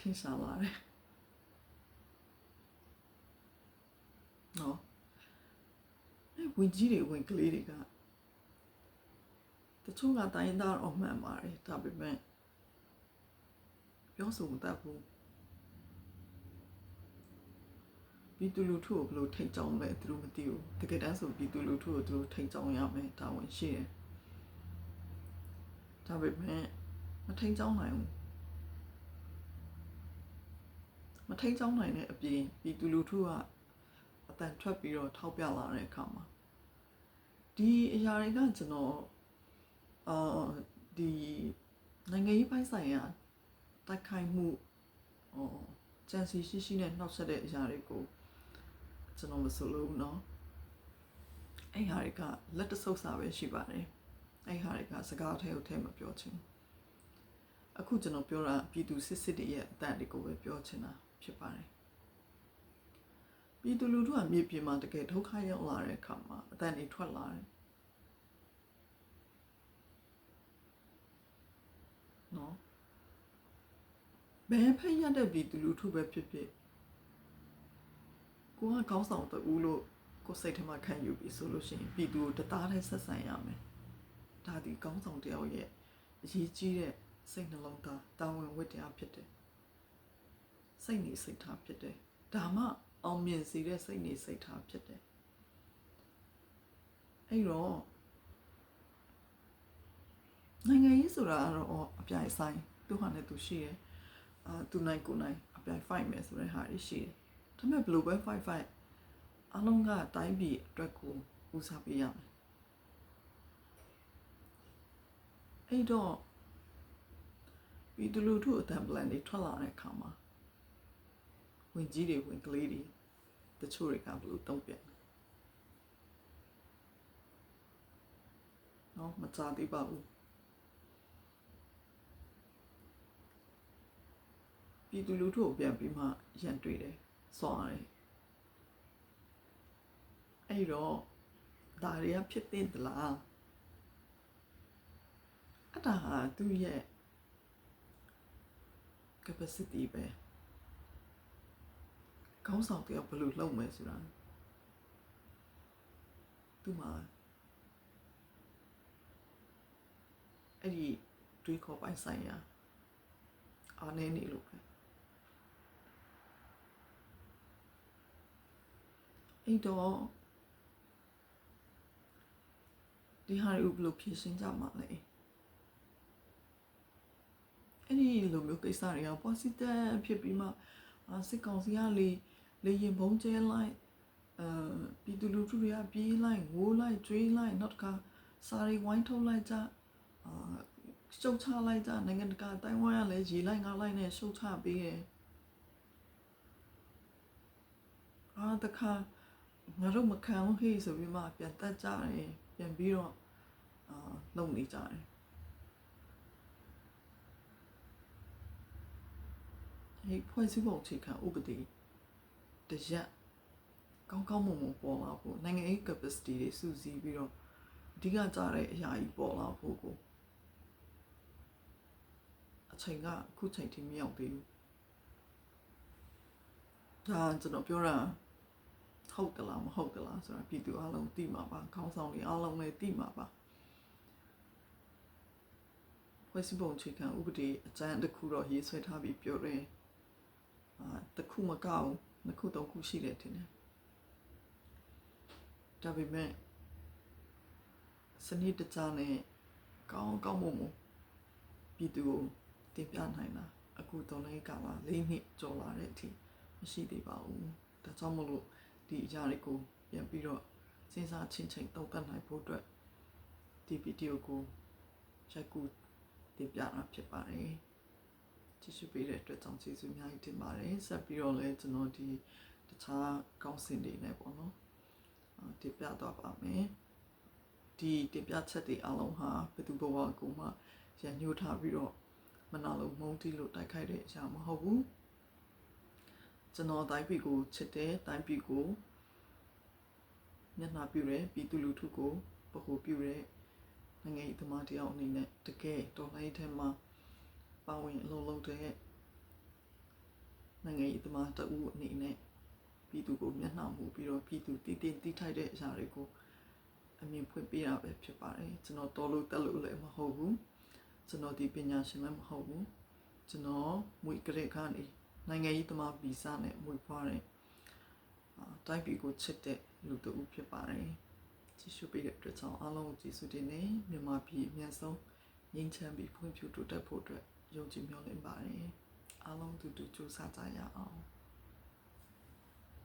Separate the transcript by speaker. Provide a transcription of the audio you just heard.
Speaker 1: ထင်ရှားလာတယ်နော်အဲဝင်ကြီးတွေဝင်ကလေးတွေကတချို့ကတိုင်းသားတော့မှန်ပါတယ်ဒါပေမဲ့ပြောဆိုမတတ်ဘူးပြည်သူလူထုကိုဘယ်လိုထိတ်ကြောင်းလဲသူတို့မသိဘူးတကယ်တမ်းဆိုပြည်သူလူထုကိုသူတို့ထိတ်ကြောင်းရမယ်တာဝန်ရှိတယ်ဒါပေမဲ့မထိတ်ကြောင်းနိုင်ဘူး မထိတ်ကြောင်းနိုင်တဲ့အပြင်ပြည်သူလူထုကအတန်ထွက်ပြီးတော့ထောက်ပြလာတဲ့အခါမှာဒီအရာတွေကကျွန်တော်အာဒီနိုင်ငံရေးပိုင်းဆိုင်ရာတိုက်ခိုက်မှုဟောကြံစီရှိရှိနဲ့နှောက်ဆက်တဲ့အရာတွေကိုကျွန်တော်မဆိုလို့เนาะအဲ့ဟာတွေကလက်တဆုပ်စာပဲရှိပါတယ်အဲ့ဟာတွေကစကားထဲကိုထဲမပြောချင်အခုကျွန်တော်ပြောတာပြည်သူစစ်စစ်တွေရဲ့အတန်တွေကိုပဲပြောချင်တာ ဖြစ်ပါတယ်ပြည်သူလူထုကမြေပြင်မှာတကယ်ဒုက္ခရောက်လာတဲ့အခါမှာအတန်တွေထွက်လာတယ်နော်ဘယ်ဖက်ရတဲ့ပြည်သူလူထုပဲဖြစ်ဖြစ်ကိုကကောင်းဆောင်တူလို့ကိုစိတ်ထဲမှာခံယူပြီးဆိုလို့ရှိရင်ပြည်သူကိုတသားတည်းဆက်ဆံရမယ်ဒါဒီကောင်းဆောင်တယောက်ရဲ့အရေးကြီးတဲ့စိတ်နှလုံးသားတာဝန်ဝတ္တရားဖြစ်တယ် စိတ်နေစိတ်ထားဖြစ်တယ်ဒါမှအောင်မြင်စေတဲ့စိတ်နေစိတ်ထားဖြစ်တယ်အဲ့တော့နိုင်ငံရေးဆိုတာကတော့အပြိုင်ဆိုင်သူဟာနဲ့သူရှိတယ်အာသူနိုင်ကိုနိုင်အပြိုင် fight မယ်ဆိုတဲ့ဟာရှိတယ်ဒါပေမဲ့ဘယ်လိုပဲ fight fight အလုံးကတိုင်းပြည်အတွက်ကိုဦးစားပေးရမယ်အဲ့တော့ပြည်သူလူထုအတံပလန်တွေထွက်လာတဲ့အခါမှာ ဝင်ကြီးတွေဝင်ကလေးတွေတချို့တွေကဘယ်လိုတုံ့ပြန်လဲနော်မကြသေးပါဘူးပြည်သူလူထုကိုပြန်ပြီးမှရန်တွေ့တယ်စွာတယ်အဲ့တော့ဒါတွေကဖြစ်တဲ့တလားအတားဟာသူ့ရဲ့ capacity ပဲ ကောင်းဆောင်တယောက်ဘယ်လိုလုပ်မယ်ဆိုတာသူ့မှာအဲ့ဒီတွေးခေါ်ပိုင်းဆိုင်ရာအားနည်းနေလို့ပဲအဲ့တော့ဒီဟာတွေဘယ်လိုဖြေရှင်းကြမှာလဲအဲ့ဒီလိုမျိုးကိစ္စတွေက positive ဖြစ်ပြီးမှအာစစ်ကောင်စီကလေ လေရင်ဘုံကျဲလိုက်အဲပြည်သူလူထုတွေကပြေးလိုက်ငိုးလိုက်ကြွေးလိုက်နောက်တစ်ခါစာရီဝိုင်းထုတ်လိုက်ကြအာရှုတ်ချလိုက်ကြနိုင်ငံတကာတိုင်ဝမ်ကလည်းရေလိုက်ငါလိုက်နဲ့ရှုတ်ချပေးတယ်အာတခါငါတို့မခံဘူးဟေ့ဆိုပြီးမှပြန်တက်ကြတယ်ပြန်ပြီးတော့အာလုံနေကြတယ်ဒီဖွဲ့စည်းပုံအခြေခံဥပဒေ တရက်ကောင်းကောင်းမွန်မွန်ပေါ်လာဖို့နိုင်ငံရေး capacity တွေစုစည်းပြီးတော့အဓိကကြတဲ့အရာကြီးပေါ်လာဖို့ကိုအချိန်ကအခုချိန်ထိမရောက်သေးဘူးဒါကျွန်တော်ပြောတာဟုတ်ကလားမဟုတ်ကလားဆိုတာပြည်သူအလုံးသိမှာပါခေါင်းဆောင်တွေအလုံးလည်းသိမှာပါဖွဲ့စည်းပုံအခြေခံဥပဒေအကြမ်းတစ်ခုတော့ရေးဆွဲထားပြီးပြောတယ်အာတစ်ခုမကောက် နှစ်ခုသုံးခုရှိတယ်ထင်တယ်ဒါပေမဲ့စနစ်တကျနဲ့ကောင်းကောင်းမွန်မွန်ပြည်သူကိုတင်ပြနိုင်တာအခုတော်လိုင်းကလာ၄နှစ်ကျော်လာတဲ့အထိမရှိသေးပါဘူးဒါကြောင့်မလို့ဒီအရာတွေကိုပြန်ပြီးတော့စဉ်းစားချင်းချင်းတောက်တတ်နိုင်ဖို့အတွက်ဒီဗီဒီယိုကိုရိုက်ကူတင်ပြတာဖြစ်ပါတယ် ကြည့်ရှုပေးတဲ့အတွက်ကြောင့်ကျေးဇူးအများကြီးတင်ပါတယ်ဆက်ပြီးတော့လည်းကျွန်တော်ဒီတခြားကောင်းစင်တွေနဲ့ပေါ့နော်တင်ပြတော့ပါမယ်ဒီတင်ပြချက်တွေအလုံးဟာဘယ်သူဘဝကိုမှရန်ညှိုးထားပြီးတော့မနာလို့မုန်းတီးလို့တိုက်ခိုက်တဲ့အရာမဟုတ်ဘူးကျွန်တော်တိုင်းပြည်ကိုချစ်တယ်တိုင်းပြည်ကိုမျက်နှာပြုတယ်ပြည်သူလူထုကိုပခုပြုတယ်နိုင်ငံရေးသမားတယောက်အနေနဲ့တကယ်တော်လိုင်းထဲမှာ ပါဝင်အလုံးလုံးတဲ့နိုင်ငံရေးသမားတအူးအနေနဲ့ပြည်သူကိုမျက်နှာမူပြီးတော့ပြည်သူတည်တည်တိထိုက်တဲ့အရာတွေကိုအမြင်ဖွင့်ပေးတာပဲဖြစ်ပါတယ်ကျွန်တော်တော်လို့တက်လို့လည်းမဟုတ်ဘူးကျွန်တော်ဒီပညာရှင်လည်းမဟုတ်ဘူးကျွန်တော်မွေကရက်ခါနေနိုင်ငံရေးသမားဗီဇနဲ့မွေဖွားတဲ့အာတိုင်းပြည်ကိုချစ်တဲ့လူတအူးဖြစ်ပါတယ်ကြည့်ရှုပေးတဲ့အတွက်ကြောင့်အားလုံးကိုကျေးဇူးတင်နေမြန်မာပြည်အမြန်ဆုံးငြိမ်းချမ်းပြီးဖွံ့ဖြိုးတိုးတက်ဖို့အတွက် ယုံကြည်မျှော်လင့်ပါတယ်အားလုံးတူတူကြိုးစားကြရအောင်